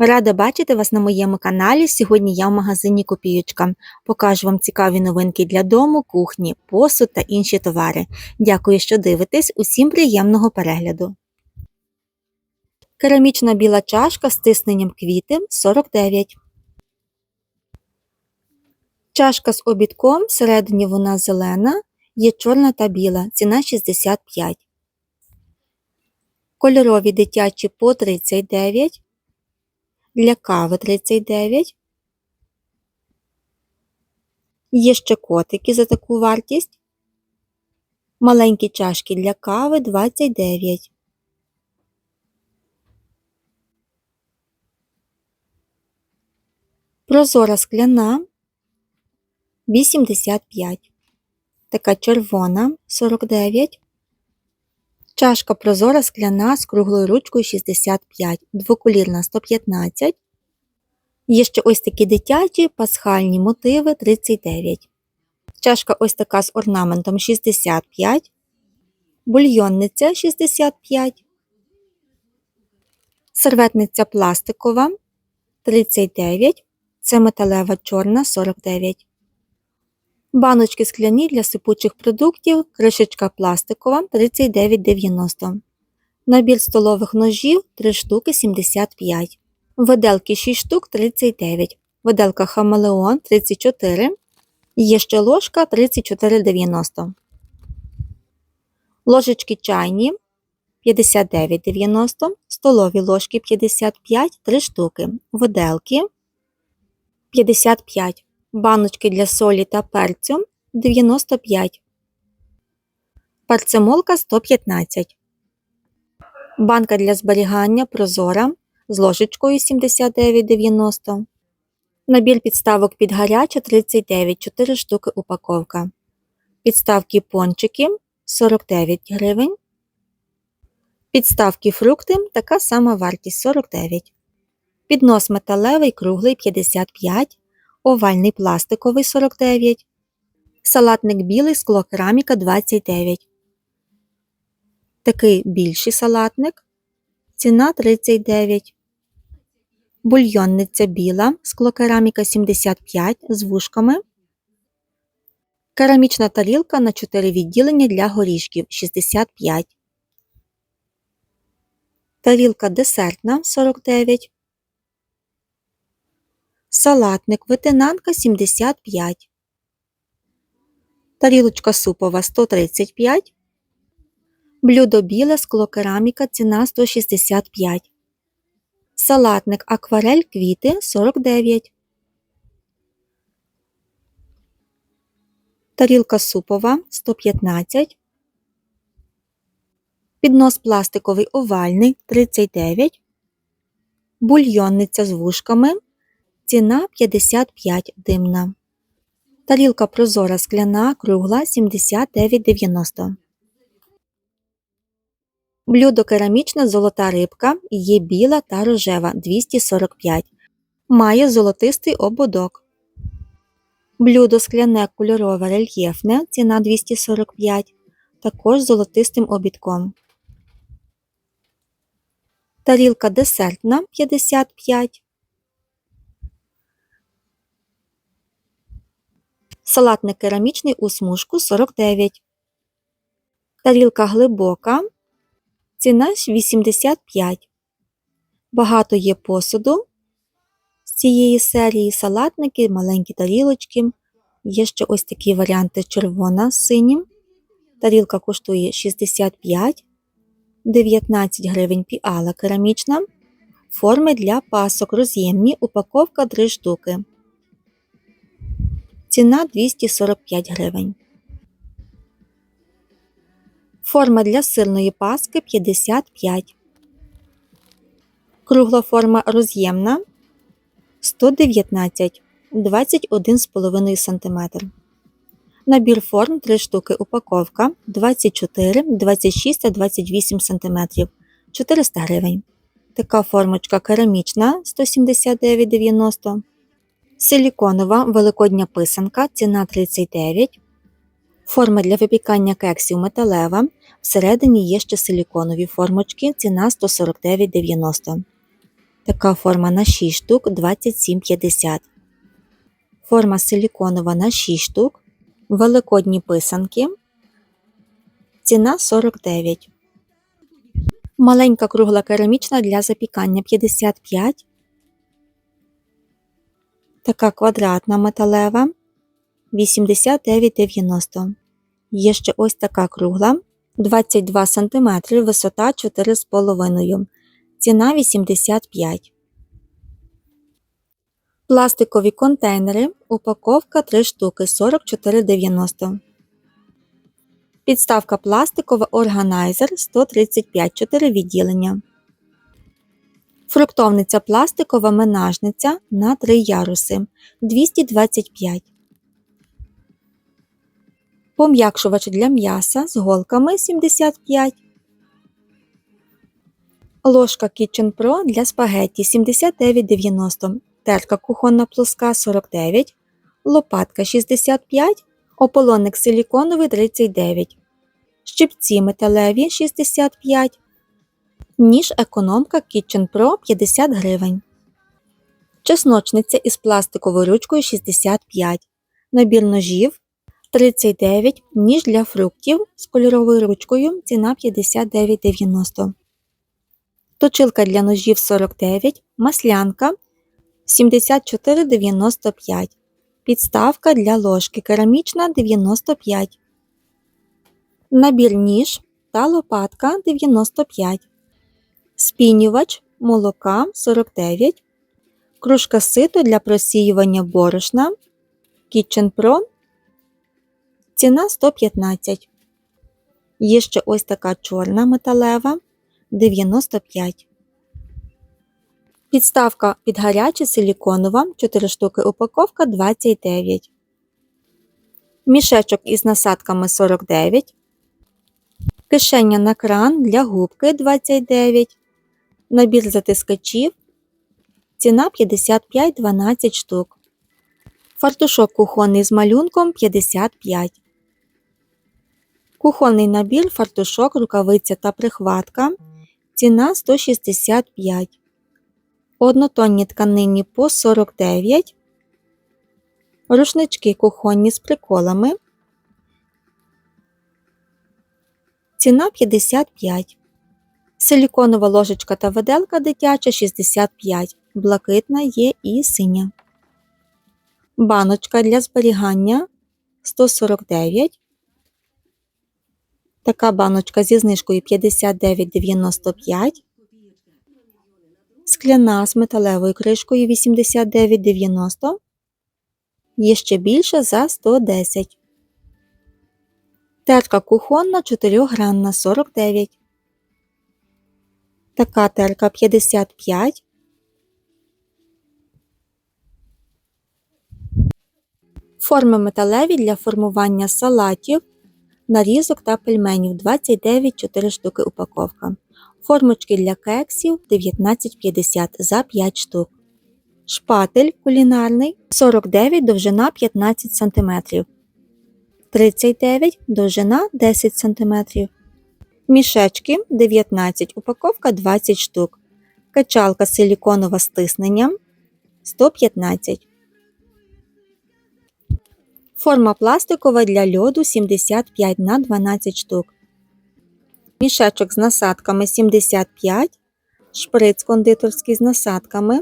Рада бачити вас на моєму каналі. Сьогодні я в магазині Копіючка. Покажу вам цікаві новинки для дому, кухні, посуд та інші товари. Дякую, що дивитесь. Усім приємного перегляду. Керамічна біла чашка з тисненням квіти 49. Чашка з обідком, всередині вона зелена, є чорна та біла, ціна 65. Кольорові дитячі по 39. Для кави 39. Є ще котики за таку вартість. Маленькі чашки для кави 29. Прозора скляна 85. Така червона 49. Чашка прозора скляна з круглою ручкою 65, двоколірна 115. Є ще ось такі дитячі пасхальні мотиви 39. Чашка ось така з орнаментом 65. Бульйонниця 65. Серветниця пластикова 39. Це металева чорна 49. Баночки скляні для сипучих продуктів, кришечка пластикова 39,90. Набір столових ножів 3 штуки 75. Виделки 6 штук 39. Виделка хамелеон 34. Є ще ложка 34,90. Ложечки чайні 59,90. Столові ложки 55 3 штуки. Виделки 55 баночки для солі та перцю 95, парцемолка 115, банка для зберігання прозора з ложечкою 79,90, набір підставок під гаряче 39, 4 штуки упаковка, підставки пончики 49 гривень, підставки фрукти така сама вартість 49, піднос металевий круглий 55 овальний пластиковий 49, салатник білий склокераміка 29. Такий більший салатник. Ціна 39. Бульйонниця біла, склокераміка 75 з вушками. Керамічна тарілка на 4 відділення для горішків 65. Тарілка десертна 49 салатник ветенанка 75, тарілочка супова 135, блюдо біле склокераміка ціна 165, салатник акварель квіти 49, тарілка супова 115, піднос пластиковий овальний 39, бульйонниця з вушками Ціна 55 димна. Тарілка прозора скляна кругла 79,90. Блюдо керамічне золота рибка є біла та рожева 245. Має золотистий ободок. Блюдо скляне кольорове рельєфне ціна 245. Також золотистим обідком. Тарілка десертна 55. Салатник керамічний у смужку 49. Тарілка глибока. Ціна 85. Багато є посуду з цієї серії салатники, маленькі тарілочки. Є ще ось такі варіанти червона з синім. Тарілка коштує 65, 19 гривень піала керамічна. Форми для пасок роз'ємні, упаковка 3 штуки. Ціна 245 гривень. Форма для сирної паски 55. Кругла форма роз'ємна 119 21,5 см. Набір форм 3 штуки упаковка 24, 26 та 28 см 400 гривень. Така формочка керамічна 179,90 Силіконова великодня писанка, ціна 39. Форма для випікання кексів металева. Всередині є ще силіконові формочки, ціна 149,90. Така форма на 6 штук 27,50. Форма силіконова на 6 штук. Великодні писанки. Ціна 49. Маленька кругла керамічна для запікання 55. Така квадратна металева 89,90. Є ще ось така кругла 22 см, висота 4,5. Ціна 85. Пластикові контейнери. Упаковка 3 штуки 44,90. Підставка пластикова органайзер 135 4 відділення. Фруктовниця пластикова менажниця на 3 яруси 225. Пом'якшувач для м'яса з голками 75. Ложка Kitchen Pro для спагетті 79,90. Терка кухонна плоска 49. Лопатка 65. Ополонник силіконовий 39. Щипці металеві 65. Ніж економка Kitchen Pro 50 гривень. Чесночниця із пластиковою ручкою 65. Набір ножів 39. Ніж для фруктів з кольоровою ручкою. Ціна 59,90. Точилка для ножів 49. Маслянка 74,95. Підставка для ложки керамічна 95. Набір ніж та лопатка 95. Спінювач молока 49. Кружка ситу для просіювання борошна. Kitchen Pro. Ціна 115. Є ще ось така чорна металева 95. Підставка під гаряче силіконова 4 штуки упаковка 29. Мішечок із насадками 49. Кишеня на кран для губки 29. Набір затискачів. Ціна 55-12 штук. Фартушок кухонний з малюнком 55. Кухонний набір, фартушок, рукавиця та прихватка. Ціна 165. Однотонні тканині по 49. Рушнички кухонні з приколами. Ціна 55. Силіконова ложечка та виделка дитяча 65. Блакитна є і синя. Баночка для зберігання 149. Така баночка зі знижкою 59,95. Скляна з металевою кришкою 89,90. Є ще більше за 110. Терка кухонна 4-гранна 49. Така терка 55. Форми металеві для формування салатів, нарізок та пельменів 29 4 штуки упаковка. Формочки для кексів 19,50 за 5 штук. Шпатель кулінарний 49 довжина 15 см. 39 довжина 10 см. Мішечки 19 упаковка 20 штук. Качалка силіконова з тисненням 115. Форма пластикова для льоду 75 на 12 штук. Мішечок з насадками 75. Шприц кондитерський з насадками.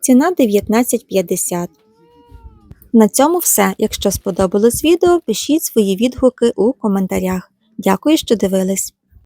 Ціна 19,50. На цьому все. Якщо сподобалось відео, пишіть свої відгуки у коментарях. Дякую, що дивились!